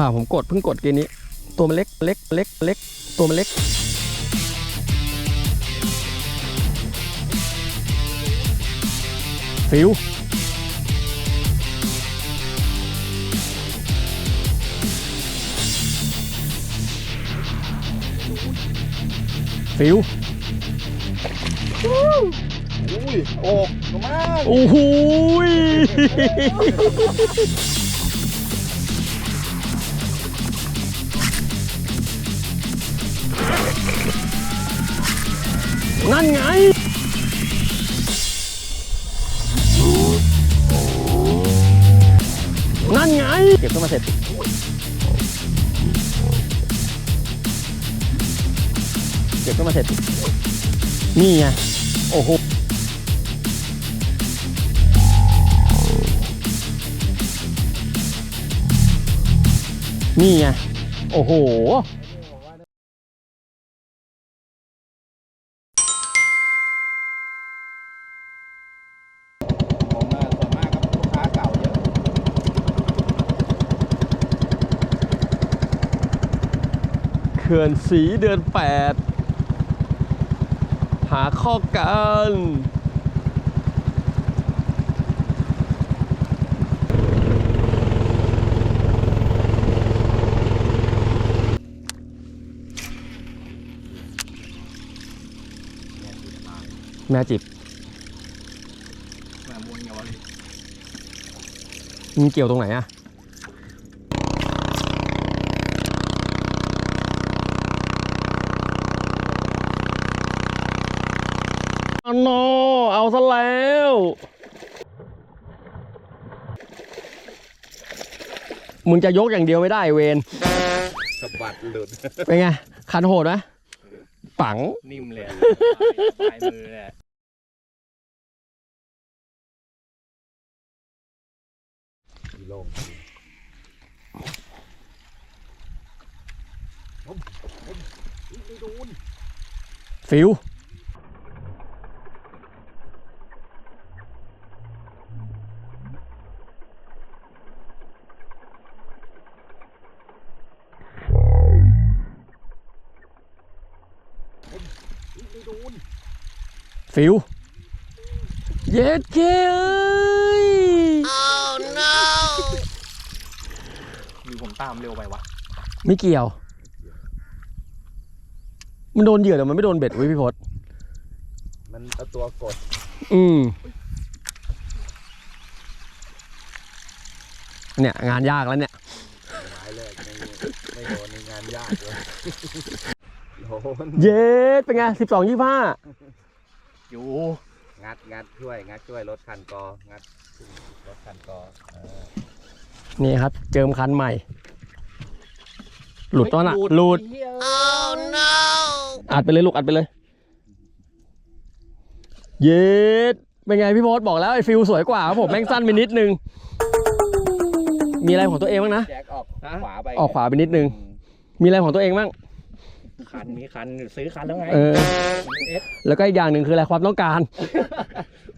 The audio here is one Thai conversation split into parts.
ป่าผมกดเพิ่งกดเกมนี้ ตัวมันเล็กเล็กเล็กเล็กตัวมันเล็กฟิวฟิวอุ้ยโอกมากโอ้โห นั่นไง นั่นไง เก็บขึ้นมาเสร็จ เก็บขึ้นมาเสร็จ นี่ไง โอ้โห นี่ไง โอ้โห ขื่อนสีเดือนแปดหาข้อกันแม่จิบมามวนเงาวะมันเกี่ยวตรงไหนอะะแล้ว มึงจะยกอย่างเดียวไม่ได้เวนสะบัดหลุดเป็นไง คันโหดไหมปัง นิ่มเลยอะปลายมือเลยอะลงฟิว ฟิว เย็ดเคเอ้ยหรือผมตามเร็วไปวะ ไม่เกี่ยว มันโดนเหยื่อแต่มันไม่โดนเบ็ดเว้ยพี่พศมันเอาตัวกดอืม เนี่ย งานยากแล้วเนี่ย หมายเลยไม่ไม่โดนในงานยากเลยโดนเย็ดเป็นไงสิบสองยี่ห้า อยู่ งัดงัดช่วย งัดช่วยรถคันกอ งัดรถคันกอเออนี่ครับ เจิมคันใหม่ หลุดต้นอะ หลุดอัดไปเลยลูกอัดไปเลย เย็ดเป็นไงพี่โพสบอกแล้วไอ้ฟิลสวยกว่าครับผมแม่งสั้นไปนิดนึง มีอะไรของตัวเองบ้างนะ แจ็คออกขวาไปออกขวาไปนิดนึงมีอะไรของตัวเองบ้าง คันมีคันซื้อคันแล้วไงเออ เอสแล้วก็อีกอย่างหนึ่งคืออะไรความต้องการ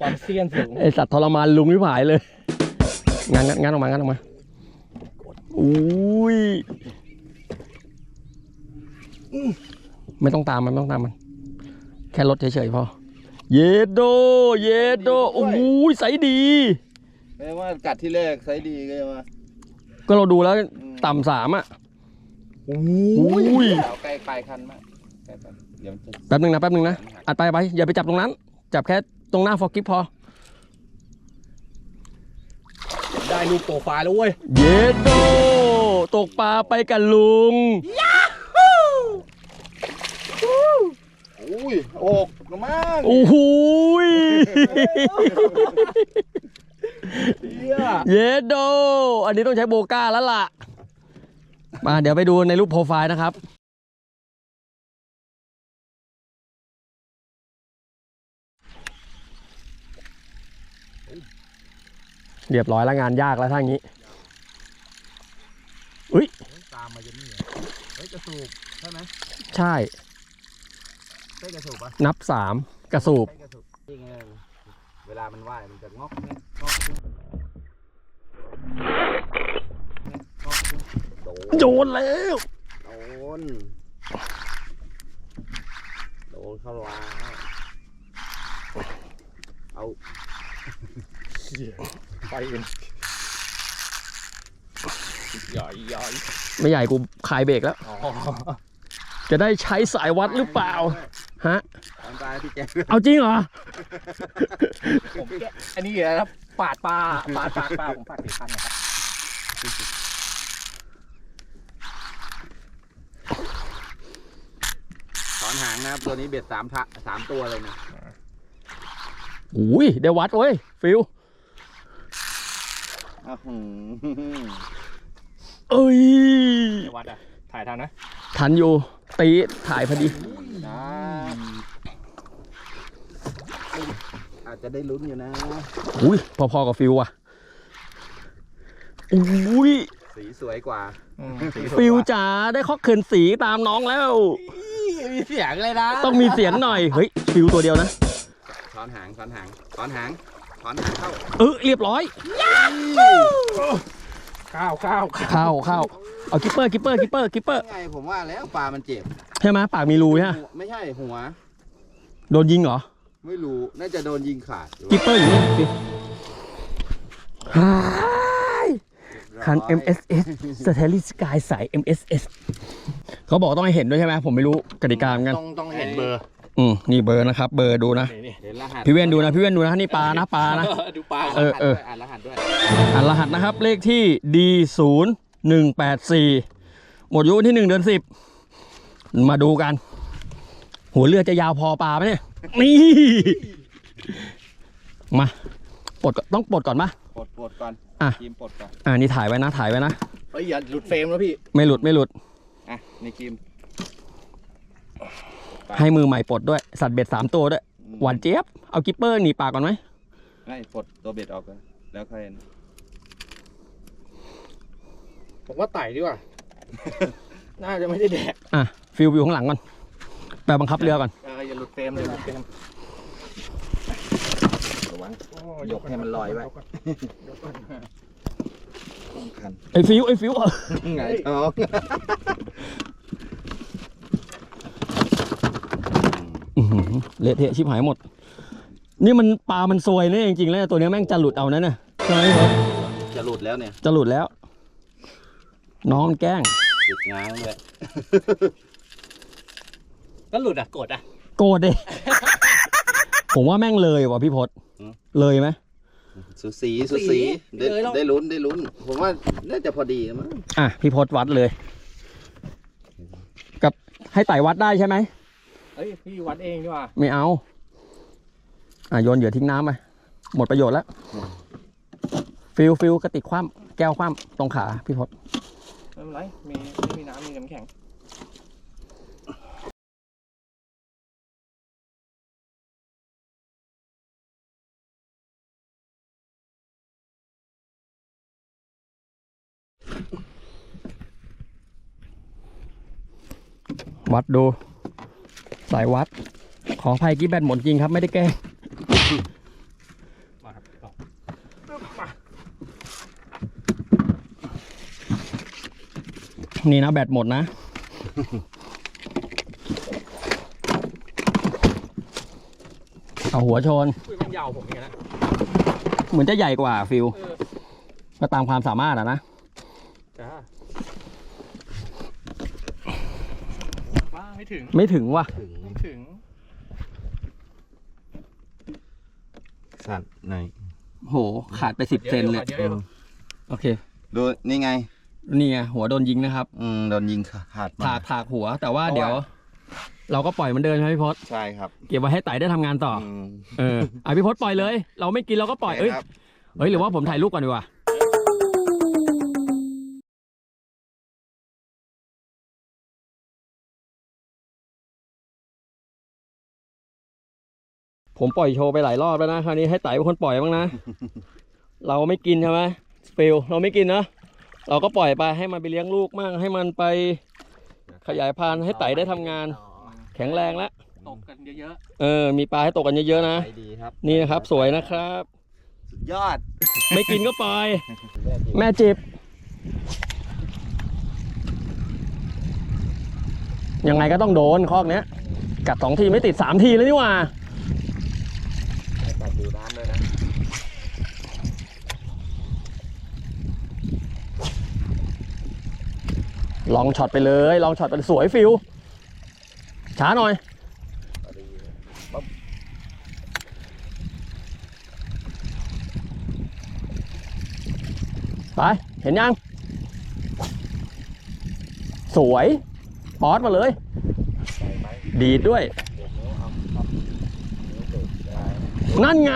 ความเซียนสูงไอสัตว์ทรมานลุงไม่ผายเลยงานงานงานออกมางานออกมาอุ้ยไม่ต้องตามมันไม่ต้องตามมัน แค่รถเฉยๆพอ เยดโด เยดโดโอ้ยใสดี ไม่ว่ากัดที่แรกไซส์ดีก็ยังว่าก็เราดูแล้วต่ำสามอะ อุ้ยเอาใกล้ปลายคันมากใกล้ไปเดี๋ยวมันจะแป๊บหนึ่งนะแป๊บหนึ่งนะอัดไปไปอย่าไปจับตรงนั้น จับแค่ตรงหน้าฟอร์กิฟพอ ได้รูปโปรไฟล์แล้วเว้ย เยดโดตกปลาไปกับลุง อุ้ยโอกมากโอ้โหยเฮียเยดโด อันนี้ต้องใช้โบก้าแล้วล่ะ มาเดี๋ยวไปดูในรูปโปรไฟล์นะครับเรียบร้อยแล้วงานยากแล้วถ้างี้อุ้ยตามมาจะนี่เหรอเฮ้ยกระสูบใช่ไหมใช่ใช่กระสูบปะนับสามกระสูบใช่กระสูบนี่ไงเวลามันว่ายมันจะงอกเนี่ยงอกเนี่ยงอกเนี่ย โดนโยนแล้ว โดน โดนเข้าล้างเอาไปอื่นใหญ่ใหญ่ไม่ใหญ่กูคลายเบรกแล้วอ๋อจะได้ใช้สายวัดหรือเปล่า ฮะ ตามตายพี่แกเอาจริงเหรอ ผมแกะอันนี้เหรอครับปาดปลาปาดปากปลาผมปาดสี่พันนะครับ ถอน หางนะครับ ตัวนี้เบ็ดสามพะสามตัวเลยนะอุ้ยเดี๋ยววัดเว้ย ฟิวอ้าวหือเอ้ย ในวัดอะ ถ่ายทันนะทันอยู่ ตีถ่ายพอดี นะอาจจะได้ลุ้นอยู่นะ อุ้ย พอๆกับฟิวอะ อุ้ย สีสวยกว่าฟิวจ๋าได้ข้อเขินสีตามน้องแล้ว มีเสียงเลยนะต้องมีเสียงหน่อย เฮ้ยฟิวตัวเดียวนะ ถอนหางถอนหางถอนหางถอนหางเข้า เออเรียบร้อยข้าวข้าวข้าวเข้าเข้าเอากิปเปอร์กิปเปอร์กิปเปอร์กิปเปอร์ไงผมว่าแล้วปลามันเจ็บใช่ไหมปากมีรูใช่ไหมหัวไม่ใช่หัว โดนยิงเหรอ ไม่รู้ น่าจะโดนยิงขาดหรือว่ากิปเปอร์อยู่นี่ฟิวหาย คัน MSS s t e l l y Sky สาย MSS เขาบอกต้องให้เห็นด้วยใช่ไหมผมไม่รู้กติกาเหมือนกัน ต้องต้องเห็นเบอร์อืมนี่เบอร์นะครับ เบอร์ดูนะ นี่นี่เห็นรหัสพี่เว้นดูนะ พี่เว้นดูนะ นี่ปลานะปลานะ ดูปลาเออเออ อ่านรหัสด้วยอ่านรหัสนะครับ เลขที่ D 0 1 8 4 หมดอายุวันที่ 1 เดือน 10 มาดูกัน หัวเรือจะยาวพอปลาไหมเนี่ย นี่ มาปลดก่อนต้องปลดก่อนปะ ปลดปลดก่อนอะ ครีมปลดก่อนอ่านี่ถ่ายไว้นะถ่ายไว้นะ เฮ้ยอย่าหลุดเฟรมแล้วพี่ ไม่หลุดไม่หลุด อะในครีมให้มือใหม่ปลดด้วย สัตว์เบ็ดสามตัวด้วยหวานเจี๊ยบ เอากิปเปอร์หนีปากก่อนไหมไม่ปลดตัวเบ็ดออกก่อนแล้วค่อยผมว่าไต่ดีกว่า น่าจะไม่ได้แดก อะฟิลวิวข้างหลังก่อนแปลบังคับเรือก่อน เอออย่าหลุดเฟรมเลยหลุดเฟรม ระวังยกให้มันลอยไว้คันไอ้ฟิวไอ้ฟิวเออไงท้องอื้อหือเละเทะชิบหายหมด นี่มันปลา มันซวยเนี่ยจริงๆแล้วตัวเนี้ยแม่งจะหลุดเอานะเนี่ยใช่ไหมครับจะหลุดแล้วเนี่ย จะหลุดแล้ว น้องมันแกล้งติดง้างเลยก็หลุดอะกดอะโกรธดิ ผมว่าแม่งเลยว่ะพี่พศเลยไหมสูสีสูสีได้ได้ลุ้นได้ลุ้น ผมว่าน่าจะพอดีนะมั้งอะพี่พศวัดเลย กับให้ไต่วัดได้ใช่ไหมเฮ้ยพี่วัดเองดีกว่าไม่เอา อะโยนเหยื่อทิ้งน้ำไปหมดประโยชน์แล้วฟิลฟิลกระติกคว่ำแก้วคว่ำตรงขาพี่พศไม่เป็นไรมีไม่มีน้ำมีน้ำแข็ง วัดดู สายวัด ขออภัยกี้แบตหมดจริงครับ ไม่ได้แกล้งมาครับเอานี่นะแบตหมดนะ เอาหัวชนคุยมันยาวผมอย่างนี้นะ เหมือนจะใหญ่กว่าฟิลเออก็ตามความสามารถอะนะ จ้าว้า ไม่ถึงไม่ถึงว่ะถึงไม่ถึง สั่นไหนโห ขาดไปสิบเซนเลย ดี๋วดี๋วดี๋วโอเค ดูนี่ไง นี่ไงหัวโดนยิงนะครับ อืมโดนยิงขาดมาถากถากหัว แต่ว่าเดี๋ยว เราก็ปล่อยมันเดินใช่ไหมพี่พศใช่ครับเก็บไว้ให้ไต่ได้ทำงานต่อ มเอออะพี่พศปล่อยเลย เราไม่กินเราก็ปล่อย เอ้ย ครับเฮ้ย หรือว่าผมถ่ายรูปก่อนดีกว่า ผมปล่อยโชว์ไปหลายรอบแล้วนะคราวนี้ให้ไต่เป็นคนปล่อยบ้างนะ เราไม่กินใช่ไหมฟิลเราไม่กินนะเราก็ปล่อยไปให้มันไปเลี้ยงลูกมั่งให้มันไปขยายพันธุ์ให้ไต่ได้ทำงาน แข็งแรงแล้วตกกันเยอะเออ มีปลาให้ตกกันเยอะๆนะขายดีครับนี่นะครับ สวยนะครับ สุดยอด ไม่กินก็ปล่อย แม่จิบ ยังไงก็ต้องโดนคอกเนี้ย กัดสองทีไม่ติดสามทีแล้วนี่หว่า ให้กัดดูน้ำด้วยนะ ลองช็อตไปเลย ลองช็อตไปสวยฟิวช้าหน่อย ไป เห็นยัง สวยป๊อตมาเลย ดีดด้วย นั่นไง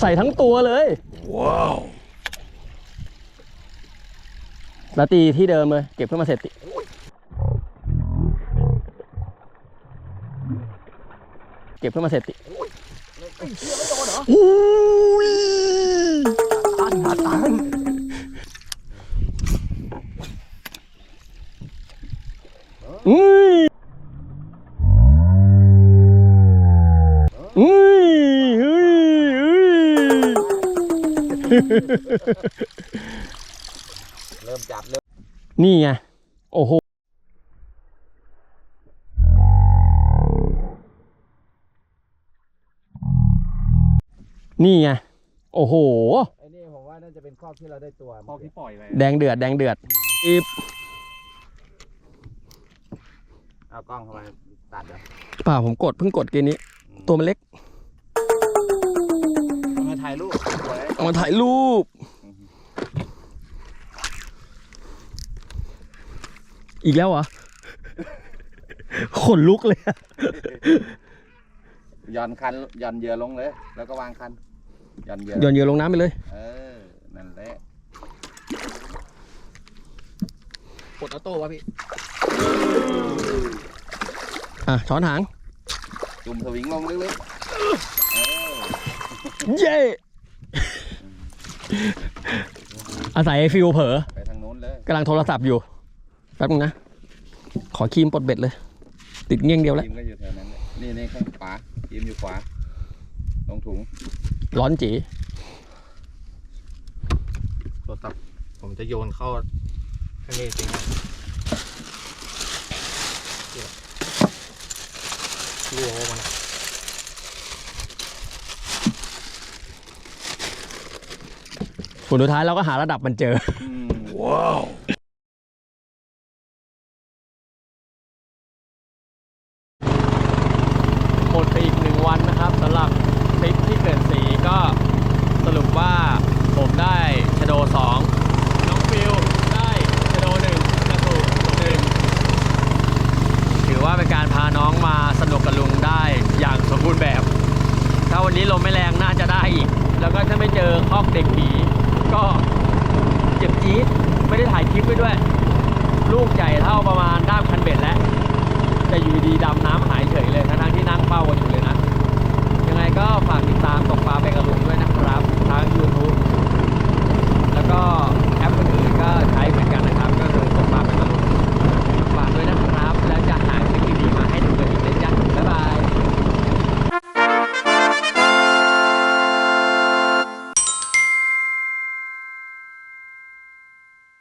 ใส่ทั้งตัวเลย ว้าวแล้วตีที่เดิมเลย เก็บขึ้นมาเสร็จติเก็บขึ้นมาเสร็จติโอ้ยตันตันตันอุ้ย เริ่มจับเริ่มนี่ไง โอ้โห นี่ไง โอ้โห ไอ้นี่ผมว่าน่าจะเป็นข้อที่เราได้ตัวพอที่ปล่อยไปแดงเดือด แดงเดือดอีบเอากล้องเข้ามาตัดเดี๋ยวเปล่าผมกดเพิ่งกดเกมนี้ ตัวมันเล็กเอามาถ่ายรูปสวยเอามาถ่ายรูป อีกแล้วเหรอ ขนลุกเลยอะหย่อนคันหย่อนเหยื่อลงเลย แล้วก็วางคันหย่อนเหยื่อโยนเหยื่อลงน้ำไปเลย เออนั่นแหละกดออโต้วะพี่อะช้อนหางจุ่มสวิงลงลึกๆเออ เย้ อาศัยไอ้ฟิวเผลอไปทางนู้นเลยกำลังโทรศัพท์อยู่แป๊บนึงนะ ขอครีมปลดเบ็ดเลย ติดเงี้ยงเดียวแล้ว ทีมก็อยู่แถวนั้นเลยนี่นี่ข้างขวาทีมอยู่ขวาลงถุงร้อนจีโทรศัพท์ผมจะโยนเข้าข้างนี้จริงนะรัวมันอะ ผลสุดท้ายเราก็หาระดับมันเจอว้าวมดไปอีกหนึ่งวันนะครับสำหรับทริปที่เกิดสีก็สรุปว่าผมได้ชโดสองน้องฟิลได้ชโดหนึ่งกระสุนหนึ่งถือว่าเป็นการพาน้องมาสนุกกับลุงได้อย่างสมบูรณ์แบบ ถ้าวันนี้ลมไม่แรงน่าจะได้อีก แล้วก็ถ้าไม่เจอคอกเด็กผีก็เจ็บจี๊ดไม่ได้ถ่ายคลิปไว้ด้วย ลูกใหญ่เท่าประมาณด้ามคันเบ็ดแล้ว แต่อยู่ดีดำน้ำหายเฉยเลยทั้งที่นั่งเฝ้ากันอยู่เลยนะ ยังไงก็ฝากติดตามตกปลาไปกระลุงด้วยนะครับ ทางยู